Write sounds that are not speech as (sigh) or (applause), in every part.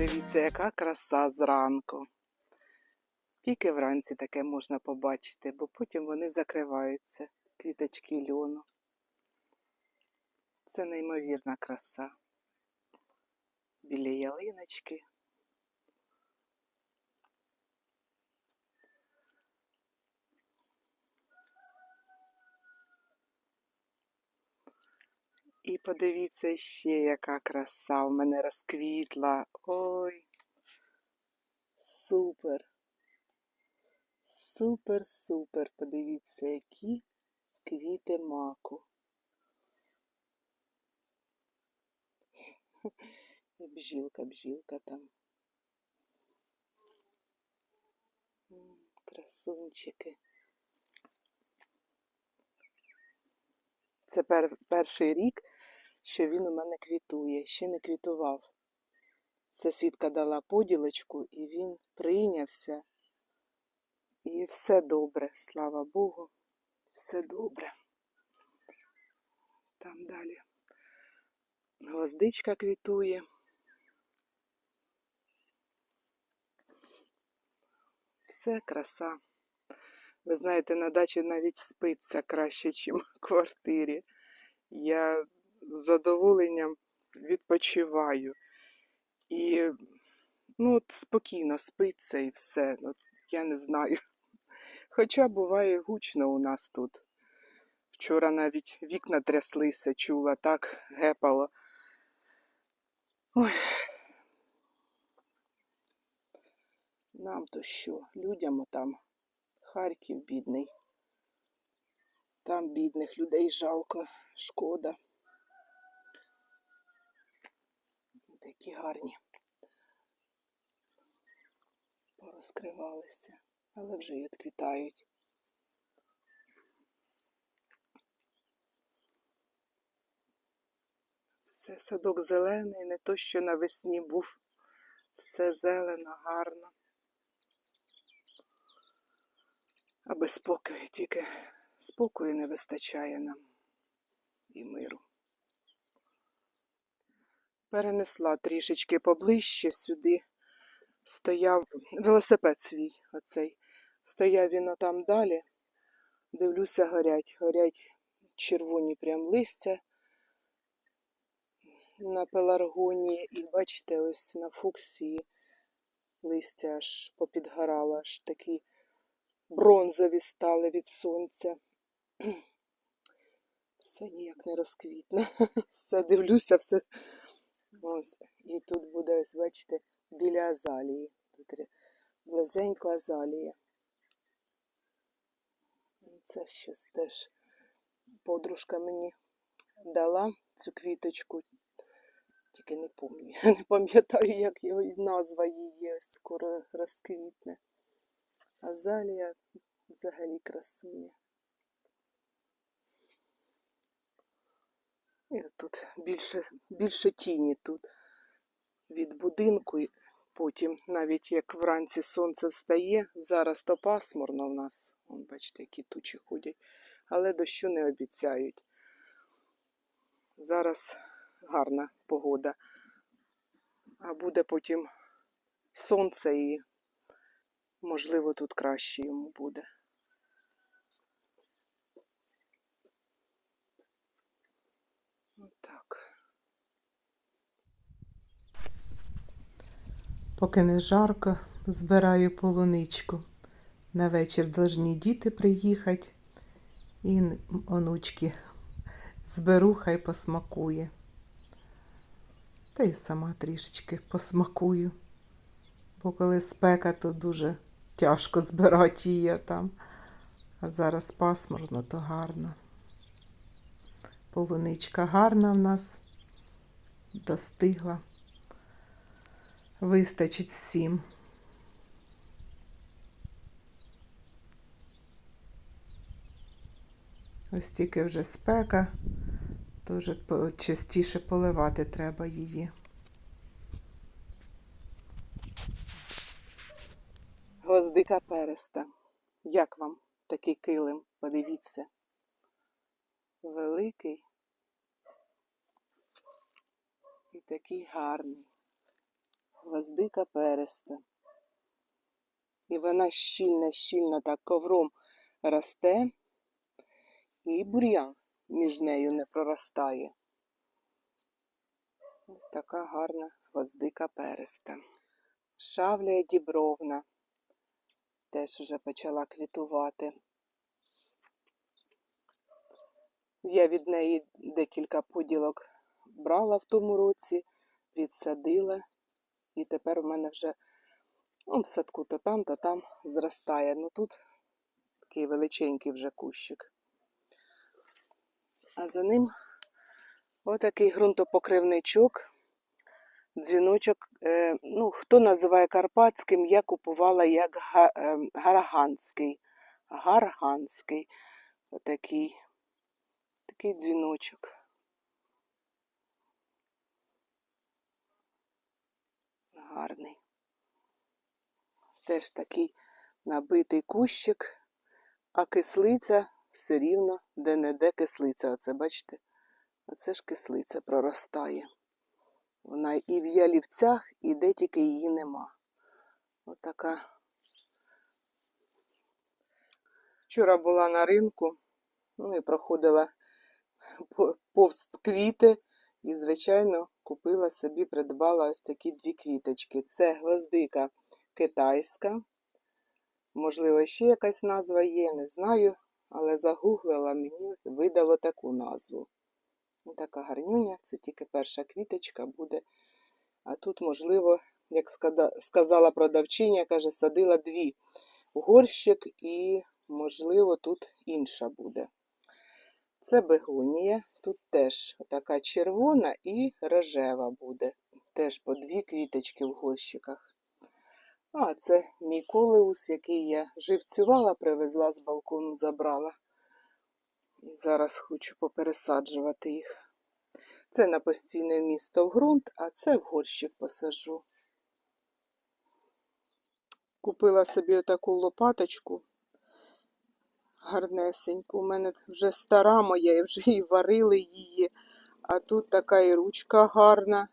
Подивіться, яка краса зранку. Тільки вранці таке можна побачити, бо потім вони закриваються, квіточки льону. Це неймовірна краса. Біля ялиночки. І подивіться ще, яка краса в мене розквітла. Ой. Супер. Супер, супер. Подивіться, які квіти маку. (laughs) Бжілка, бжілка там. Красунчики. Це пер, перший рік, що він у мене квітує, ще не квітував. Сусідка дала поділочку, і він прийнявся. І все добре, слава Богу, все добре. Там далі гвоздичка квітує. Все краса. Ви знаєте, на дачі навіть спиться краще, ніж в квартирі. Я з задоволенням відпочиваю. І ну, от спокійно спиться і все. От, я не знаю. (laughs) Хоча буває гучно у нас тут. Вчора навіть вікна тряслися, чула, так гепало. Ой. Нам то що? Людям там Харків бідний. Там бідних людей жалко, шкода. Такі гарні. Порозкривалися, але вже й відквітають. Все садок зелений, не то, що навесні був. Все зелено, гарно. Аби спокою тільки спокою не вистачає нам і миру. Перенесла трішечки поближче сюди. Стояв велосипед свій оцей. Стояв він отам далі. Дивлюся, горять. Горять червоні прям листя на пеларгонії. І бачите, ось на фуксії листя аж попідгорало, аж такі бронзові стали від сонця. (clears throat) Все ніяк не розквітне. (laughs) Все дивлюся, все. Ось. І тут буде, ось, бачите, біля азалії. Тут близенько азалія. Це щось теж подружка мені дала цю квіточку. Тільки не пам'ятаю, (laughs) не пам'ятаю, як назва її ось скоро розквітне. Азалія взагалі красуня. І тут більше, більше тіні тут від будинку. і Потім, навіть як вранці сонце встає, зараз то пасмурно в нас. Вон, бачите, які тучі ходять, але дощу не обіцяють. Зараз гарна погода. А буде потім сонце і, можливо, тут краще йому буде. Так. Поки не жарко, збираю полуничку. На вечір должні діти приїхати і онучки зберу, хай посмакує. Та й сама трішечки посмакую. Бо коли спека, то дуже тяжко збирати її там. А зараз пасмурно, то гарно. Полуничка гарна в нас, достигла. Вистачить всім. Ось тільки вже спека, то вже частіше поливати треба її. Гвоздика переста. Як вам такий килим? Подивіться. Великий і такий гарний. Гвоздика переста. І вона щільно-щільно так ковром росте, і бур'ян між нею не проростає. Ось така гарна гвоздика переста. Шавля дібровна теж вже почала квітувати. Я від неї декілька поділок брала в тому році, відсадила, і тепер в мене вже ну, в садку то там, то там зростає. Ну тут такий величенький вже кущик. А за ним отакий ґрунтопокривничок, дзвіночок. Е, ну, хто називає карпатським, я купувала як га, е, гарганський. Гарганський. Отакий. Такий дзвіночок. Гарний. Теж такий набитий кущик, а кислиця все рівно де-не-де кислиця. Оце бачите? Оце ж кислиця проростає. Вона і в ялівцях, і де тільки її нема. Отака. Вчора була на ринку, ну і проходила повз квіти. І, звичайно, купила собі, придбала ось такі дві квіточки. Це гвоздика китайська. Можливо, ще якась назва є, не знаю, але загуглила мені, видало таку назву. Така гарнюня, це тільки перша квіточка буде. А тут, можливо, як сказала продавчиня, каже, садила дві горщик і, можливо, тут інша буде. Це бегонія. Тут теж така червона і рожева буде. Теж по дві квіточки в горщиках. А, це мій колеус, який я живцювала, привезла з балкону, забрала. І зараз хочу попересаджувати їх. Це на постійне місто в ґрунт, а це в горщик посажу. Купила собі отаку лопаточку гарнесеньку. У мене вже стара моя, і вже (laughs) і варили її. А тут така і ручка гарна.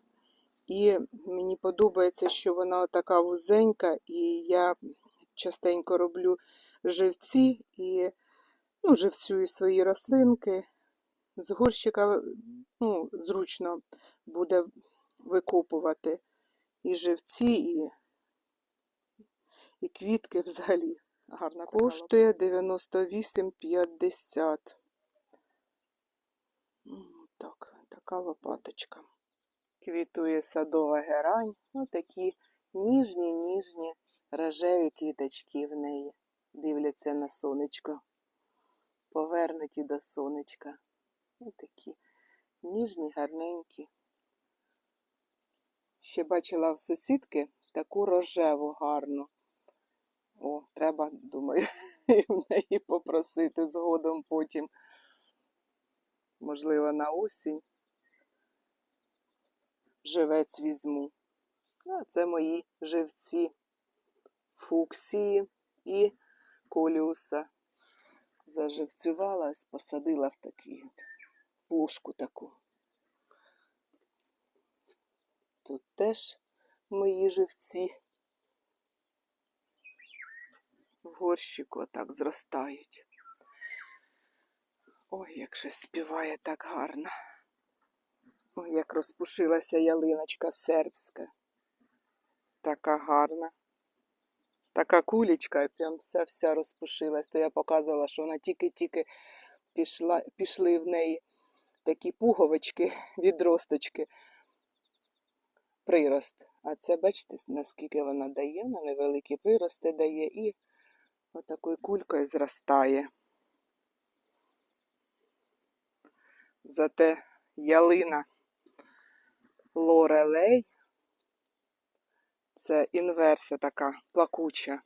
І мені подобається, що вона така вузенька, і я частенько роблю живці і ну, живцюю свої рослинки. З горщика ну, зручно буде викопувати і живці, і, і квітки взагалі. Гарна така Коштує 98,50. Так, така лопаточка. Квітує садова герань. Ось такі ніжні, ніжні рожеві квіточки в неї. Дивляться на сонечко. Повернуті до сонечка. Ось такі ніжні, гарненькі. Ще бачила в сусідки таку рожеву гарну. О, треба, думаю, (laughs) в неї попросити згодом потім. Можливо, на осінь. Живець візьму. А це мої живці фуксії і коліуса. Заживцювала, ось посадила в такі от плошку таку. Тут теж мої живці в горщику так зростають. Ой, як же співає так гарно. Ой, як розпушилася ялиночка сербська. Така гарна. Така кулічка, і прям вся-вся розпушилась. То я показувала, що вона тільки-тільки пішла, пішли в неї такі пуговички, (laughs) відросточки, прирост. А це, бачите, наскільки вона дає, вона невеликі прирости дає і отакою кулькою зростає. Зате ялина лорелей. Це інверсія така плакуча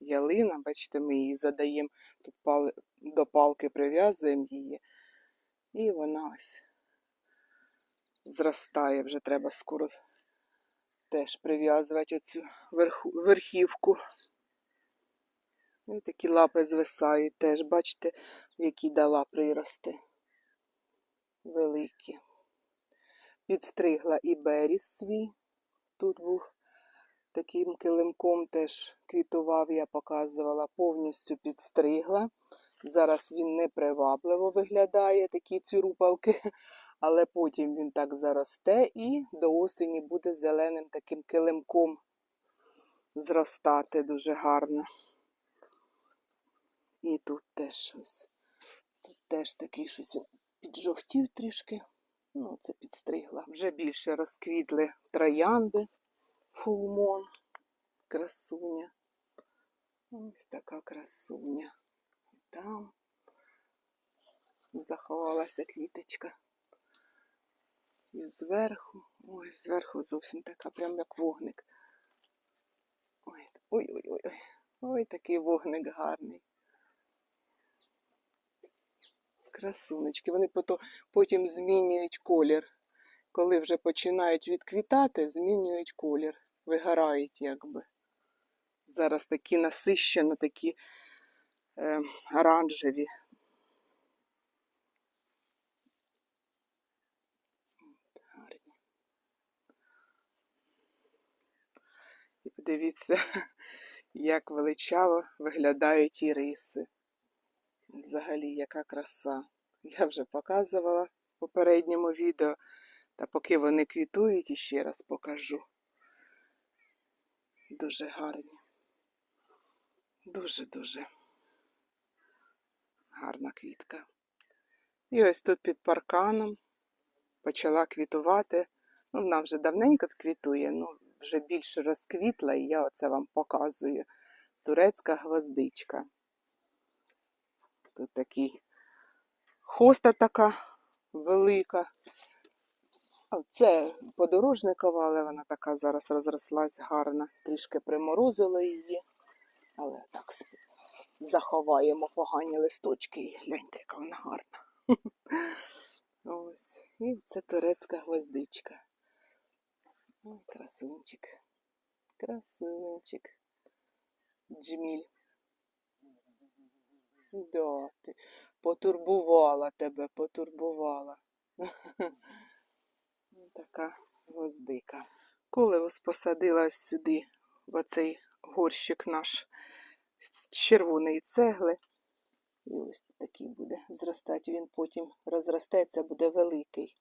ялина. Бачите, ми її задаємо, тут пали, до палки прив'язуємо її. І вона ось зростає. Вже треба скоро теж прив'язувати оцю верхівку. І такі лапи звисають теж, бачите, які дала прирости. Великі. Підстригла і беріс свій. Тут був Таким килимком теж квітував, я показувала, повністю підстригла. Зараз він непривабливо виглядає, такі цюрупалки, (laughs) але потім він так заросте і до осені буде зеленим таким килимком зростати дуже гарно. І тут теж щось. Тут теж такий щось піджовтів трішки. Ну, це підстригла. Вже більше розквітли троянди, фулмон, красуня. Ось така красуня. І Там заховалася квіточка. І зверху, ой, зверху зовсім така, прям як вогник. Ой, ой, ой, ой, ой. Ой, такий вогник гарний. Красунечки. Вони потім змінюють колір. Коли вже починають відквітати, змінюють колір. Вигорають якби. Зараз такі насищено, такі е, оранжеві. І подивіться, (laughs) як величаво виглядають іриси. Взагалі, яка краса. Я вже показувала в попередньому відео, та поки вони квітують, іще раз покажу. Дуже гарні. Дуже-дуже гарна квітка. І ось тут під парканом почала квітувати. Ну, вона вже давненько квітує, ну вже більше розквітла, і я оце вам показую. Турецька гвоздичка. Тут такий хоста така велика. Це подорожникова, але вона така зараз розрослась гарна. Трішки приморозило її. Але так заховаємо погані листочки і гляньте, яка вона гарна. (laughs) Ось. І це турецька гвоздичка. Ой, красунчик. Красунчик. Джміль. Да, потурбувала тебе, потурбувала. (laughs) Така гвоздика. Посадила ось сюди, в оцей горщик наш з червоної цегли. І ось такий буде зростати. Він потім розростеться, буде великий.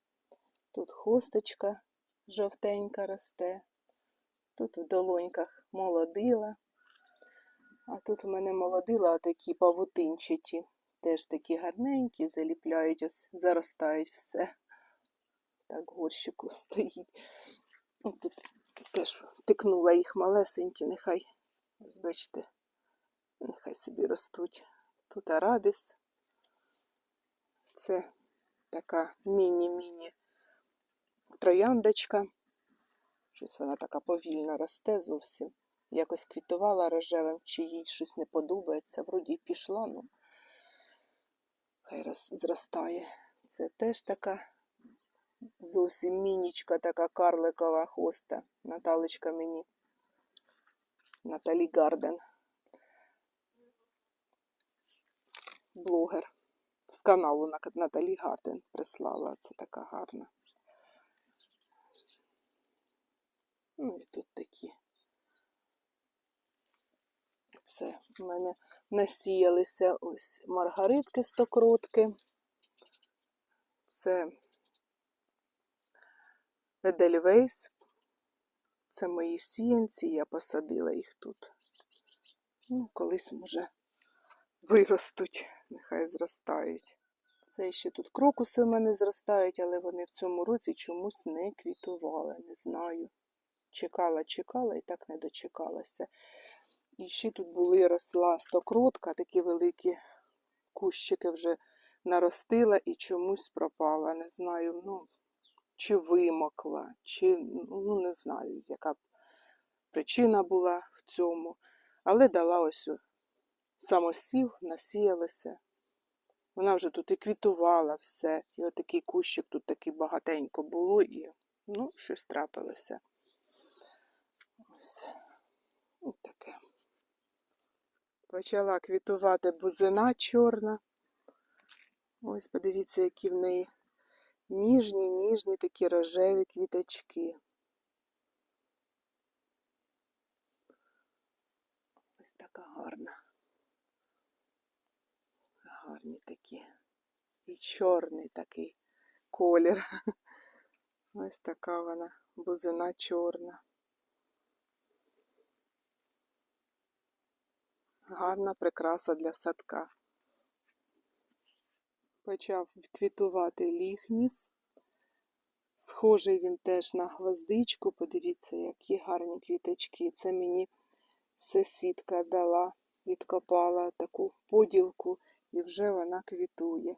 Тут хосточка жовтенька росте. Тут в долоньках молодила. А тут у мене молодила такі павутинчаті. Теж такі гарненькі, заліпляють, ось, заростають все. Так, горщику (laughs) стоїть. От Тут теж тикнула їх малесенькі, нехай, ось бачите, нехай собі ростуть. Тут арабіс. Це така міні-міні трояндочка. Щось вона така повільно росте зовсім. Якось квітувала рожевим, чи їй щось не подобається. Вроді пішла, ну хай роз, зростає. Це теж така зовсім мінічка, така карликова хоста. Наталечка мені. Наталі Гарден. Блогер з каналу Наталі Гарден прислала. Це така гарна. Ну і тут такі. Це в мене насіялися ось маргаритки стокротки. Це Едельвейс. Це мої сіянці, я посадила їх тут. Ну, колись, може, виростуть, нехай зростають. Це ще тут крокуси в мене зростають, але вони в цьому році чомусь не квітували, не знаю. Чекала, чекала і так не дочекалася. І ще тут були росла стокротка, такі великі кущики вже наростила і чомусь пропала. Не знаю, ну, чи вимокла, чи ну не знаю, яка причина була в цьому. Але дала ось самосів, насіялася. Вона вже тут і квітувала все. І отакий кущик тут такий багатенько було, і ну, щось трапилося. Ось. Почала квітувати бузина чорна. Ось, подивіться, які в неї ніжні, ніжні такі рожеві квіточки. Ось така гарна. Гарні такі. І чорний такий колір. (laughs) Ось така вона бузина чорна. Гарна прикраса для садка. Почав квітувати ліхніс. Схожий він теж на гвоздичку. Подивіться, які гарні квіточки. Це мені сусідка дала, відкопала таку поділку, і вже вона квітує.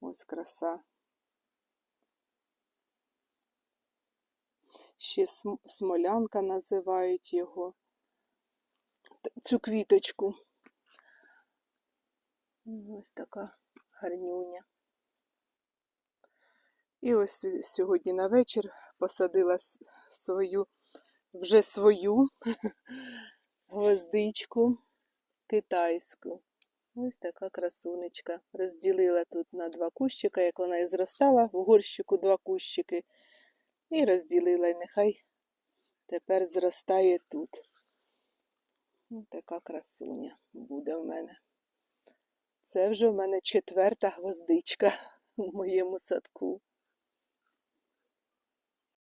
Ось краса. Ще смолянка називають його. Цю квіточку. Ось така гарнюня. І ось сьогодні на вечір посадила свою, вже свою (laughs) гвоздичку китайську. Ось така красунечка. Розділила тут на два кущика, як вона і зростала, в горщику два кущики. І розділила, і нехай тепер зростає тут. Ось така красуня буде в мене. Це вже в мене четверта гвоздичка в моєму садку.